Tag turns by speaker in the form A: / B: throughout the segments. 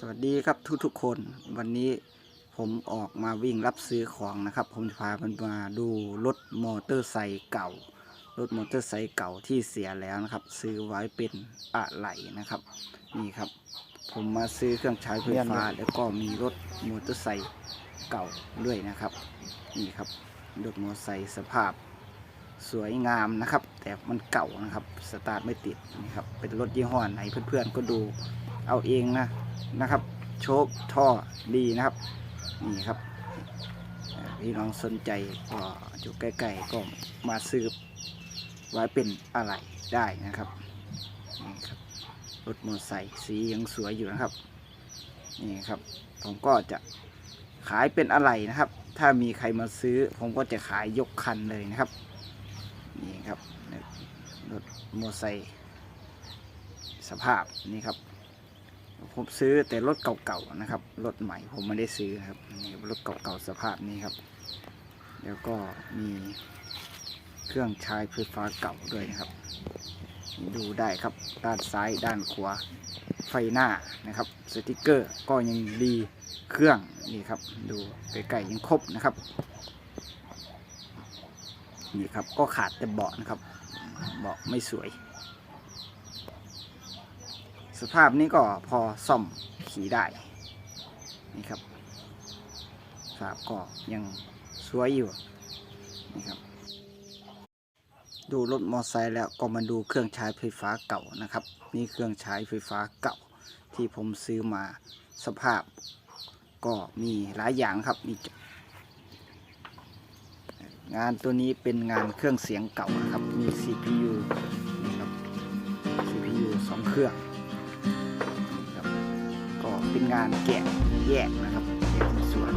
A: สวัสดีครับทุกๆคนวันนี้ผมออกมาวิ่งรับซื้อของนะครับ ผมจะพาเพื่อนมาดูรถมอเตอร์ไซค์เก่า รถมอเตอร์ไซค์เก่าที่เสียแล้วนะครับ ซื้อไว้เป็นอะไรนะครับ นี่ครับ ผมมาซื้อเครื่องใช้ไฟฟ้า แล้วก็มีรถมอเตอร์ไซค์เก่าด้วยนะครับ นี่ครับรถมอเตอร์ไซค์สภาพสวยงามนะครับ แต่มันเก่านะครับสตาร์ทไม่ติดนี่ครับเป็นรถยี่ห้อไหนเพื่อนๆก็ดูเอาเองนะ นะครับ โชคท่อดีนะครับ นี่ครับ พี่น้องสนใจก็อยู่ใกล้ๆก็มาซื้อไว้เป็นอะไรได้นะครับนี่ครับรถมอเตอร์ไซค์สียังสวยอยู่นะครับ นี่ครับ ผมก็จะขายเป็นอะไรนะครับ ถ้ามีใครมาซื้อ ผมก็จะขายยกคันเลยนะครับ นี่ครับรถมอเตอร์ไซค์สภาพนี่ครับ ผมซื้อแต่รถเก่าๆนะครับ รถใหม่ผมไม่ได้ซื้อครับนี่รถเก่าๆสภาพนี้ครับ แล้วก็มีเครื่องใช้ไฟฟ้าเก่าด้วยนะครับ ดูได้ครับด้านซ้ายด้านขวาไฟหน้านะครับสติกเกอร์ก็ยังดีเครื่องนี่ครับ ดูใกล้ๆยังครบนะครับนี่ครับก็ขาดแต่เบาะนะครับเบาะไม่สวย สภาพนี้ก็พอซ่อมขี่ได้ นี่ครับสภาพก็ยังสวยอยู่นี่ครับ ดูรถมอเตอร์ไซค์แล้วก็มาดูเครื่องใช้ไฟฟ้าเก่านะครับ นี่เครื่องใช้ไฟฟ้าเก่าที่ผมซื้อมาสภาพก็มีหลายอย่างครับมีงานตัวนี้เป็นงานเครื่องเสียงเก่านะครับ มี CPU นี่ครับ CPU สองเครื่อง เป็นงานแกะแยกนะครับแยกชิ้นส่วน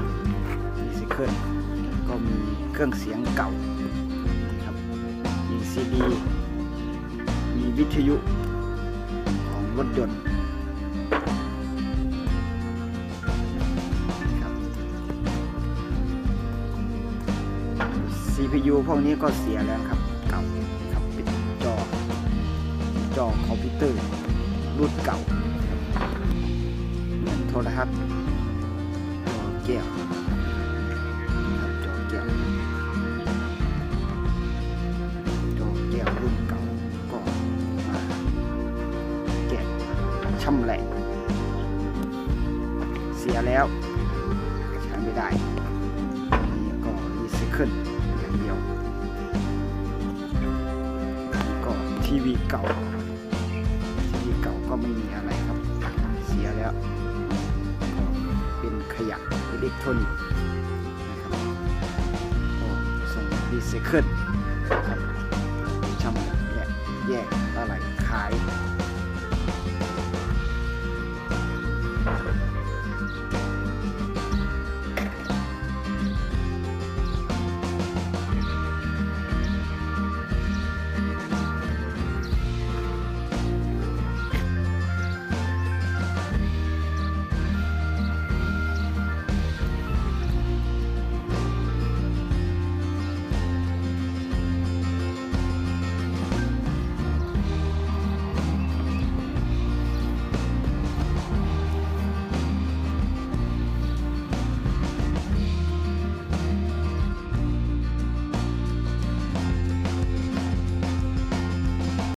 A: มีซิเคิลก็มีเครื่องเสียงเก่าครับมี CD มีวิทยุของรถยนต์ครับ CPU พวกนี้ก็เสียแล้วครับเก่าครับเป็นจอจอคอมพิวเตอร์รุ่นเก่า นโทรทัศน์จอแก้วนะครับจอแก้วจอแก้วรุ่นเก่าก็มาแกะชำแหละ เสียแล้วใช้ไม่ได้นี่ก็รีไซเคิลอย่างเดียวก็ทีวีเก่าทีวีเก่าก็ไม่มีอะไรครับ เสียแล้ว ขยะอิเล็กทรอนิกส์นะครับก็ส่งรีไซเคิลนะครับชำแหละแยกอะไรขาย